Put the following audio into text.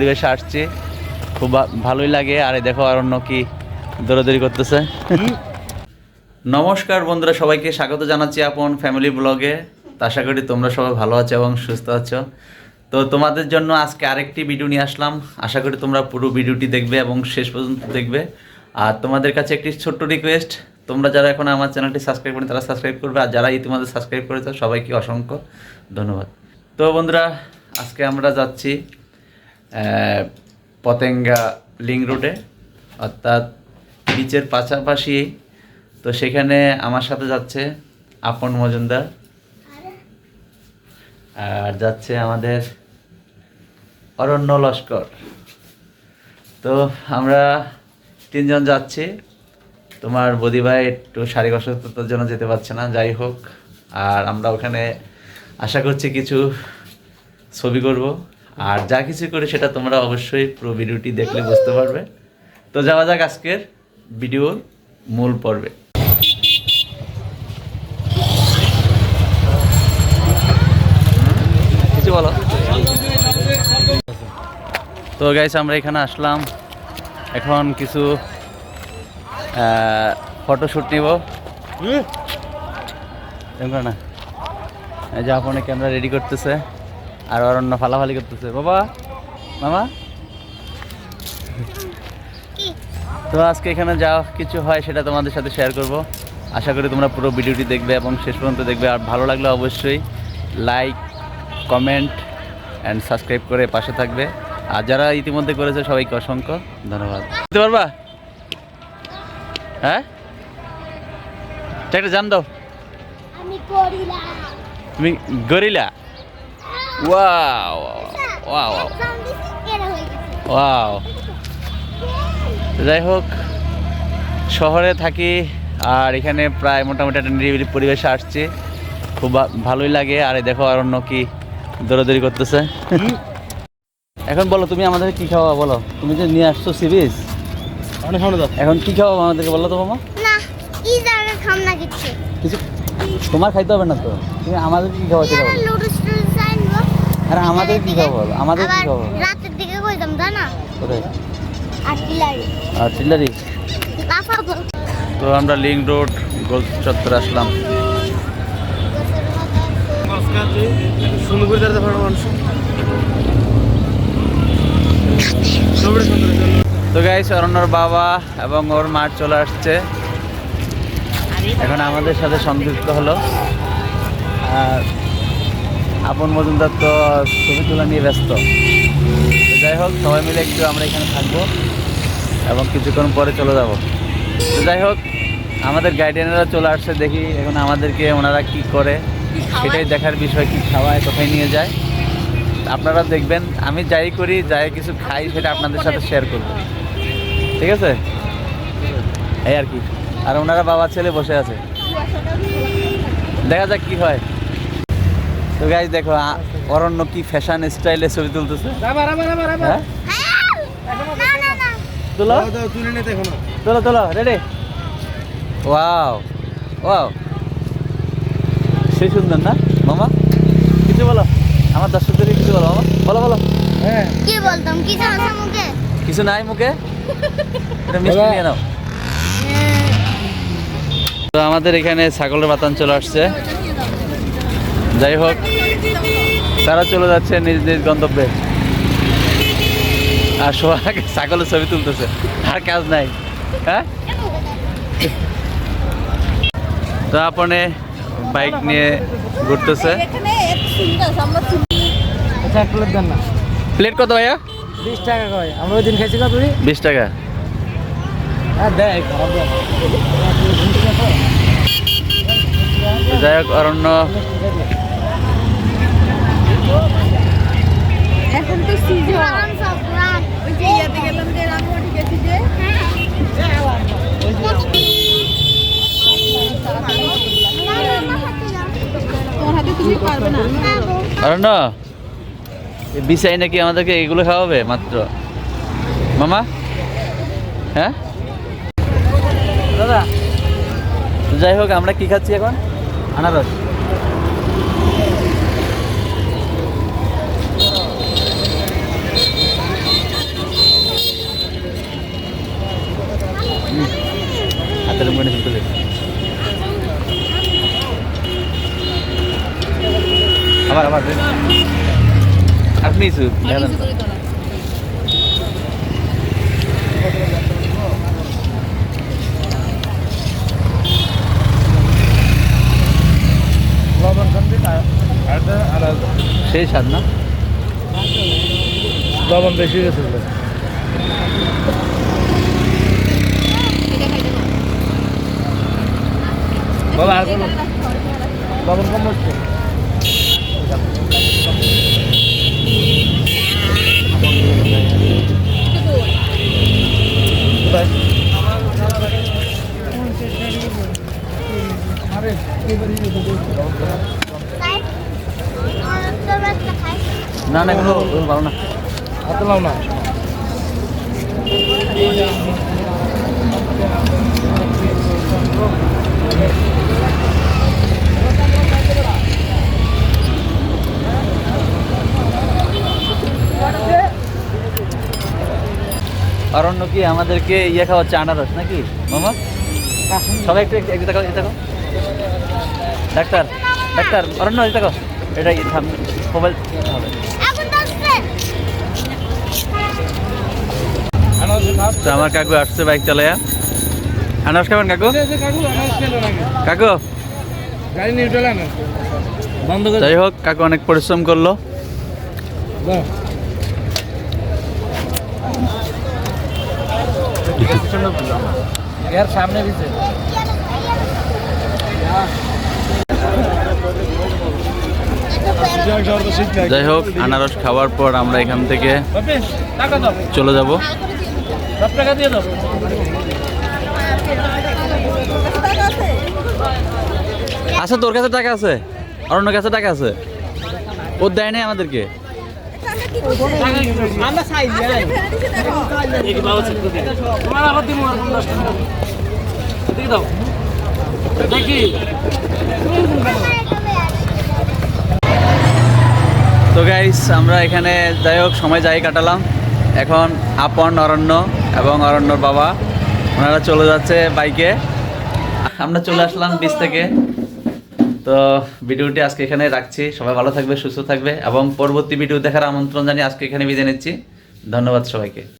পরিবেশে আসছি। খুব ভালোই লাগে। আর দেখো, আর অন্য কি দৌড়াদৌড়ি করতেছে। নমস্কার বন্ধুরা, সবাইকে স্বাগত জানাচ্ছি আপন ফ্যামিলি ব্লগে আশা করি তোমরা সবাই ভালো আছো এবং সুস্থ আছো। তো তোমাদের জন্য আজকে আরেকটি ভিডিও নিয়ে আসলাম। আশা করি তোমরা পুরো ভিডিওটি দেখবে এবং শেষ পর্যন্ত দেখবে। আর তোমাদের কাছে একটি ছোট্ট রিকোয়েস্ট তোমরা যারা এখন আমার চ্যানেলটি সাবস্ক্রাইব করেন, তারা সাবস্ক্রাইব করবে। আর যারা ইতিমধ্যে সাবস্ক্রাইব করেছ, সবাইকে অসংখ্য ধন্যবাদ। তো বন্ধুরা, আজকে আমরা যাচ্ছি পতেঙ্গা লিং রোডে অর্থাৎ বিচের পাশাপাশি। তো সেখানে আমার সাথে যাচ্ছে আপন মজুমদার। আর যাচ্ছে আমাদের অরণ্য লস্কর। তো আমরা তিনজন যাচ্ছি। তোমার বদিভাই একটু শারীরিক অসুস্থতার জন্য যেতে পারছে না, যাই হোক। আর আমরা ওখানে আশা করছি কিছু ছবি করব। আর যা কিছু করি সেটা তোমরা অবশ্যই পুরো ভিডিওটি দেখলে বুঝতে পারবে। তো যাওয়া যাক আজকের ভিডিওর মূল পর্বে। কিছু বলো। তো গাইস আমরা এখানে আসলাম। এখন কিছু ফটোশ্যুট নিব। না। এই যে আপনার ক্যামেরা রেডি করতেছে। আর অরণ্য ফালাফালি করতেছে। বাবা মামা? তো আজকে এখানে যা কিছু হয় সেটা তোমাদের সাথে শেয়ার করব। আশা করি তোমরা পুরো ভিডিওটি দেখবে এবং শেষ পর্যন্ত দেখবে। আর ভালো লাগলে অবশ্যই লাইক কমেন্ট অ্যান্ড সাবস্ক্রাইব করে পাশে থাকবে। আর যারা ইতিমধ্যে করেছে সবাইকে অসংখ্য ধন্যবাদ। বুঝতে পারবা? হ্যাঁ? একটা জান দাও। তুমি গরিলা? ওয়াও ওয়াও ওয়াও যাই হোক শহরে থাকি আর এখানে প্রায় মোটামুটি একটা নিরিবিলি পরিবেশে আসছি। খুব ভা- ভালোই লাগে। আর দেখো আর অন্য কি দৌড়াদৌড়ি করতেছে। এখন বলো তুমি আমাদের কি খাওয়া বলো। তুমি যে নিয়ে আসছো সিরিজ? এখন কি খাওয়া আমাদেরকে বলো তো মামা। না ই জায়গা খাম না কিছু? তোমার খাইতে হবে না তো। তুমি আমাদের কি খাওয়া আরে আমাদের কি খাওয়া আমাদের কি আবার রাতের দিকে কইতাম তা না? কোথায়? আর টিলারি আর চিল্লারি লাফাবো তো আমরা লিঙ্ক রোড গোল চত্বরে আসলাম। সুন্দর করে দাঁড়াতে পারব মানুষ। তো গাইস অরণ্যর বাবা এবং ওর মা চলে আসছে। এখন আমাদের সাথে সংযুক্ত হলো। আর আপন মজুমদার তো ছবি তোলা নিয়ে ব্যস্ত। যাই হোক সবাই মিলে একটু আমরা এখানে থাকব এবং কিছুক্ষণ পরে চলে যাব। তো যাই হোক আমাদের গাইডেনরা চলে আসছে দেখি এখন আমাদেরকে ওনারা কি করে সেটাই দেখার বিষয় কি খাওয়ায় কোথায় নিয়ে যায়। আপনারা দেখবেন আমি যাই করি যাই কিছু খাই সেটা আপনাদের সাথে শেয়ার করব। ঠিক আছে? এই আর কি। আর ওনারা বাবা ছেলে বসে আছে। দেখা যাক কি হয়। তো গাইজ দেখো অরণ্য কি ফ্যাশন স্টাইলে ছবি তুলতেছে। হ্যাঁ? না না না। তুলো তুলে রেডি ওয়াও ওয়াও সেই সুন্দর না মামা? কিছু বলো আমার দর্শকদের কিছু বলো মামা? বলো বলো। হ্যাঁ। কি বলতাম? কি জানো মুখে? কিছু নাই মুখে? এটা মিষ্টি নিয়ে নাও। তো আমাদের এখানে ছাগলের বাতান চলে আসছে। যাই হোক, তারা চলে যাচ্ছে নিজ নিজ গন্তব্যে। আর সবাই ছাগলের ছবি তুলতেছে, আর কাজ নাই। হ্যাঁ? তো আপনি বাইক নিয়ে ঘুরতেছে। প্লেট কত ভাইয়া? বিশ টাকা কয় আমরা ওই দিন বিশ টাকা। যাই হোক, অরণ্য এখন তো সিজন ওই যে ইয়াতে গেলাম যে রামমঠি গেছি যে। তোমার হাতে তুমি পারবে না। বিছাই নাকি আমাদেরকে এগুলো খাওয়াবে মাত্র? মামা? হ্যাঁ? দাদা। যাই হোক আমরা কি খাচ্ছি এখন? আনারস। తెలంగాణ సింపుల్ আমার আমার আপনি দেখেন সেই স্বাদ না? লবণ বেশি গেছে। বলো আর বলো। লবণ কম হচ্ছে না না এগুলো ভালো না। হাতে লাও না অরণ্য কি আমাদেরকে ইয়ে খাওয়াচ্ছে, আনারস নাকি? মামা সবাই একটু একটু দেখো দেখো। ডাক্তার ডাক্তার, অরণ্য দেখো। এটা মোবাইল হবে। তো আমার কাকু আসছে বাইক চালায়া আনারস খাবেন কাকু? কাকু? যাই হোক, কাকু অনেক পরিশ্রম করল। দাও। এর সামনে দিছে। যাই হোক আনারস খাওয়ার পর আমরা এখান থেকে চলে যাব। টাকা দিয়ে দাও। আচ্ছা তোর কাছে টাকা আছে? অরণ্যর কাছে টাকা আছে? ও দেয় নাই আমাদেরকে। আমরা সাইজ যাই দেখি বাবা চেক করে তোমার আবার দিমু আর 50 টাকা দেখি দাও দেখি তো গাইস আমরা এখানে যাই হোক, সময় যাই কাটালাম। এখন আপন অরণ্য এবং অরণ্যর বাবা, ওনারা চলে যাচ্ছে বাইকে। আমরা চলে আসলাম বিচ থেকে। তো ভিডিওটি আজকে এখানে রাখছি। সবাই ভালো থাকবে, সুস্থ থাকবে এবং পরবর্তী ভিডিও দেখার আমন্ত্রণ জানিয়ে আজকে এখানে বিদায় নিচ্ছি। ধন্যবাদ সবাইকে।